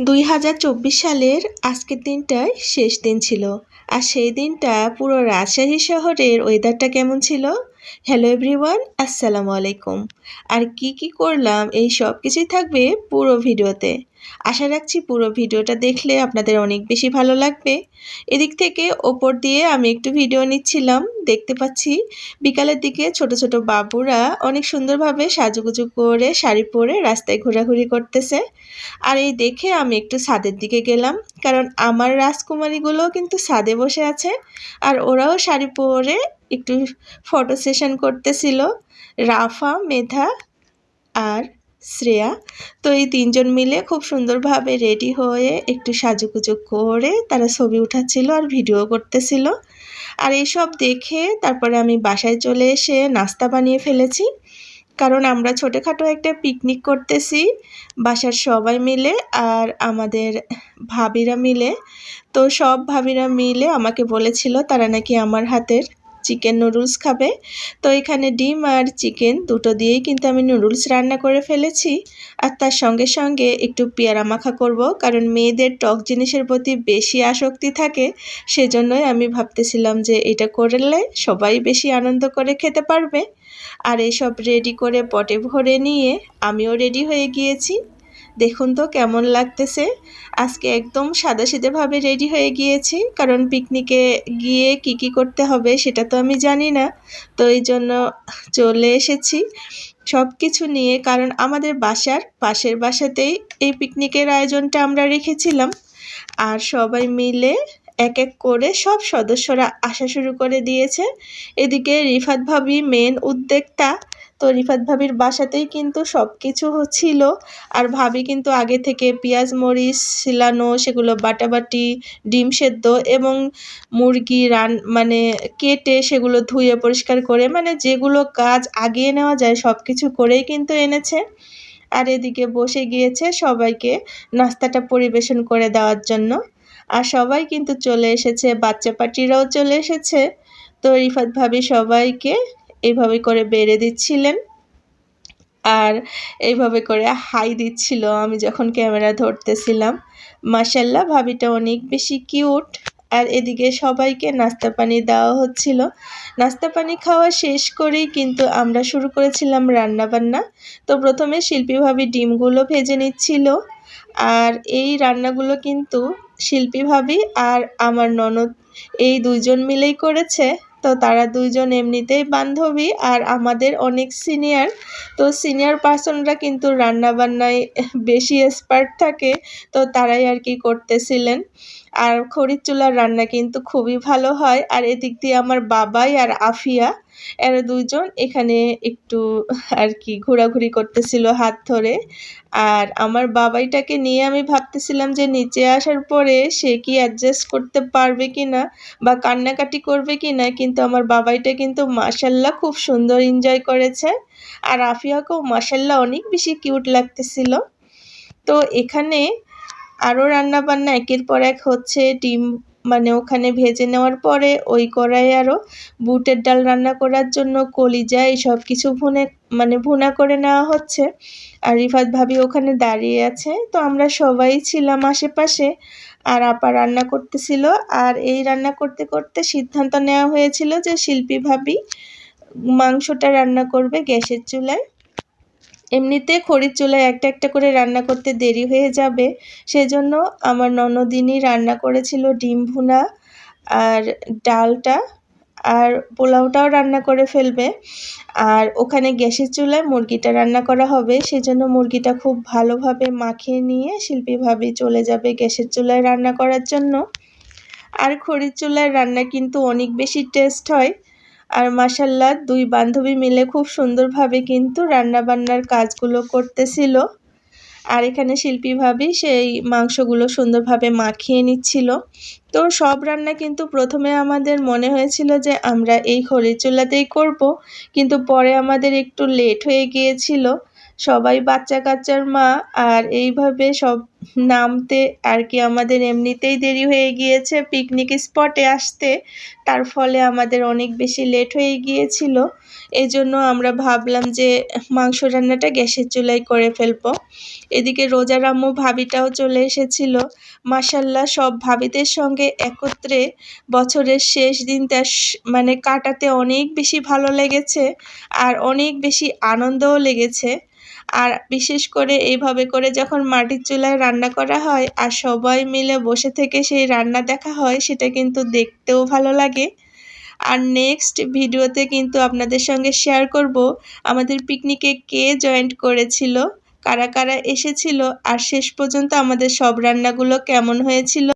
দুই হাজার চব্বিশ সালের আজকের দিনটাই শেষ দিন ছিল। আর সেই দিনটা পুরো রাজশাহী শহরের ওয়েদারটা কেমন ছিল? হ্যালো এভরিওয়ান আসসালামু আলাইকুম আর কি কি করলাম, এই সব কিছুই থাকবে পুরো ভিডিওতে। আশা রাখছি পুরো ভিডিওটা দেখলে আপনাদের অনেক বেশি ভালো লাগবে। এদিক থেকে ওপর দিয়ে আমি একটু ভিডিও নিচ্ছিলাম। দেখতে পাচ্ছি বিকালের দিকে ছোট ছোট বাবুরা অনেক সুন্দরভাবে সাজুগুজু করে শাড়ি পরে রাস্তায় ঘোরাঘুরি করতেছে। আর এই দেখে আমি একটু ছাদের দিকে গেলাম, কারণ আমার রাজকুমারীগুলো কিন্তু ছাদে বসে আছে, আর ওরাও শাড়ি পরে একটু ফটো সেশন করতেছিল। রাফা, মেধা আর শ্রেয়া। তো এই তিনজন মিলে খুব সুন্দরভাবে রেডি হয়ে একটু সাজুগুজু করে তারা ছবি উঠাচ্ছিল আর ভিডিও করতেছিল। আর এইসব দেখে তারপরে আমি বাসায় চলে এসে নাস্তা বানিয়ে ফেলেছি। কারণ আমরা ছোটোখাটো একটা পিকনিক করতেছি বাসার সবাই মিলে আর আমাদের ভাবিরা মিলে। তো সব ভাবিরা মিলে আমাকে বলেছিল, তারা নাকি আমার হাতের চিকেন নুডলস খাবে। তো এখানে ডিম আর চিকেন দুটো দিয়েই কিন্তু আমি নুডলস রান্না করে ফেলেছি। আর তার সঙ্গে সঙ্গে একটু পেয়ারা মাখা করব, কারণ মেয়েদের টক জিনিসের প্রতি বেশি আসক্তি থাকে। সেজন্যই আমি ভাবতেছিলাম যে এটা করলে সবাই বেশি আনন্দ করে খেতে পারবে। আর এইসব রেডি করে পটে ভরে নিয়ে আমিও রেডি হয়ে গিয়েছি। দেখুন তো কেমন লাগতেছে। আজকে একদম সাদাসিধেভাবে রেডি হয়ে গিয়েছি, কারণ পিকনিকে গিয়ে কি কি করতে হবে সেটা তো আমি জানি না। তো এই জন্য চলে এসেছি। সব কিছু নিয়ে, কারণ আমাদের বাসার পাশের বাসাতেই এই পিকনিকের আয়োজনটা আমরা রেখেছিলাম। আর সবাই মিলে এক এক করে সব সদস্যরা আসা শুরু করে দিয়েছে। এদিকে রিফাত ভাবি মেন উদ্যোক্তা। তো রিফাত ভাবির বাসাতেই কিন্তু সব কিছু ছিল। আর ভাবি কিন্তু আগে থেকে পেঁয়াজ, মরিচ, শিলানো, সেগুলো বাটাবাটি, ডিম সেদ্ধ এবং মুরগি রান মানে কেটে সেগুলো ধুয়ে পরিষ্কার করে মানে যেগুলো কাজ আগিয়ে নেওয়া যায় সব কিছু করেই কিন্তু এনেছে। আর এদিকে বসে গিয়েছে সবাইকে নাস্তাটা পরিবেশন করে দেওয়ার জন্য। আর সবাই কিন্তু চলে এসেছে বাচ্চা পাটিরাও চলে এসেছে। তো রিফাত ভাবি সবাইকে এইভাবে করে বেড়ে দিচ্ছিলেন আর এইভাবে করে হাই দিচ্ছিল। আমি যখন ক্যামেরা ধরতেছিলাম মাসাল্লাহ ভাবিটা অনেক বেশি কিউট। আর এদিকে সবাইকে নাস্তা পানি দেওয়া হচ্ছিল। নাস্তা পানি খাওয়া শেষ করেই কিন্তু আমরা শুরু করেছিলাম রান্না বান্না তো প্রথমে শিল্পী ভাবি ডিমগুলো ভেজে নিচ্ছিল। আর এই রান্নাগুলো কিন্তু শিল্পী ভাবি আর আমার ননদ, এই দুইজন মিলেই করেছে। তো তারা দুইজন এমনিতেই বান্ধবী আর আমাদের অনেক সিনিয়র তো সিনিয়র পার্সনরা কিন্তু রান্নাবান্নায় বেশি এক্সপার্ট থাকে, তো তারাই আর কি করতেছিলেন। আর খড়ির চুলার রান্না কিন্তু খুবই ভালো হয়। আর এদিক দিয়ে আমার বাবাই আর আফিয়া এরা দুইজন এখানে একটু আর কি ঘোরাঘুরি করতেছিল হাত ধরে। আর আমার বাবাইটাকে নিয়ে আমি ভাবতেছিলাম যে নিচে আসার পরে সে কি অ্যাডজাস্ট করতে পারবে কি না বা কান্নাকাটি করবে কি না কিন্তু আমার বাবাইটা কিন্তু মাসাল্লাহ খুব সুন্দর এনজয় করেছে। আর আফিয়াকেও মাসাল্লাহ অনেক বেশি কিউট লাগতেছিল। তো এখানে আরও রান্নাবান্না একের পর এক হচ্ছে ডিম মানে ওখানে ভেজে নেওয়ার পরে ওই কড়াইয়ে আরও বুটের ডাল রান্না করার জন্য কলিজা এই সব কিছু ভুনে মানে ভুনা করে নেওয়া হচ্ছে। আর রিফাত ভাবি ওখানে দাঁড়িয়ে আছে। তো আমরা সবাই ছিলাম আশেপাশে। আর আপা রান্না করতেছিল। আর এই রান্না করতে করতে সিদ্ধান্ত নেওয়া হয়েছিল যে শিল্পী ভাবি মাংসটা রান্না করবে গ্যাসের চুলায়। এমনিতে খড়ির চুলায় একটা একটা করে রান্না করতে দেরি হয়ে যাবে। সেজন্য আমার ননদিনী রান্না করেছিল ডিম ভুনা আর ডালটা আর পোলাওটাও রান্না করে ফেলবে। আর ওখানে গ্যাসের চুলায় মুরগিটা রান্না করা হবে। সেজন্য মুরগিটা খুব ভালোভাবে মাখিয়ে নিয়ে শিল্পীভাবে চলে যাবে গ্যাসের চুলায় রান্না করার জন্য। আর খড়ির চুলার রান্না কিন্তু অনেক বেশি টেস্ট হয়। আর মাসাল্লা দুই বান্ধবী মিলে খুব সুন্দরভাবে কিন্তু রান্নাবান্নার কাজগুলো করতেছিল। আর এখানে শিল্পী ভাবি সেই মাংসগুলো সুন্দরভাবে মাখিয়ে নিচ্ছিল। তো সব রান্না কিন্তু প্রথমে আমাদের মনে হয়েছিল যে, আমরা এই খড়ির চুলাতেই করব। কিন্তু পরে আমাদের একটু লেট হয়ে গিয়েছিল। সবাই বাচ্চা কাচ্চার মা, আর এইভাবে সব নামতে আর কি আমাদের এমনিতেই দেরি হয়ে গিয়েছে পিকনিক স্পটে আসতে। তার ফলে আমাদের অনেক বেশি লেট হয়ে গিয়েছিল। এই জন্য আমরা ভাবলাম যে মাংস রান্নাটা গ্যাসের চুলায় করে ফেলব। এদিকে রোজার আম্মু ভাবিটাও চলে এসেছিল। মাসাল্লাহ সব ভাবিদের সঙ্গে একত্রে বছরের শেষ দিনটা মানে কাটাতে অনেক বেশি ভালো লেগেছে। আর অনেক বেশি আনন্দও লেগেছে। আর বিশেষ করে এইভাবে করে যখন মাটির চুলায় রান্না করা হয় আর সবাই মিলে বসে থেকে সেই রান্না দেখা হয়, সেটা কিন্তু দেখতেও ভালো লাগে। আর নেক্সট ভিডিওতে কিন্তু আপনাদের সঙ্গে শেয়ার করব আমাদের পিকনিকে কে জয়েন্ট করেছিল, কারা কারা এসেছিল, আর শেষ পর্যন্ত আমাদের সব রান্নাগুলো কেমন হয়েছিল।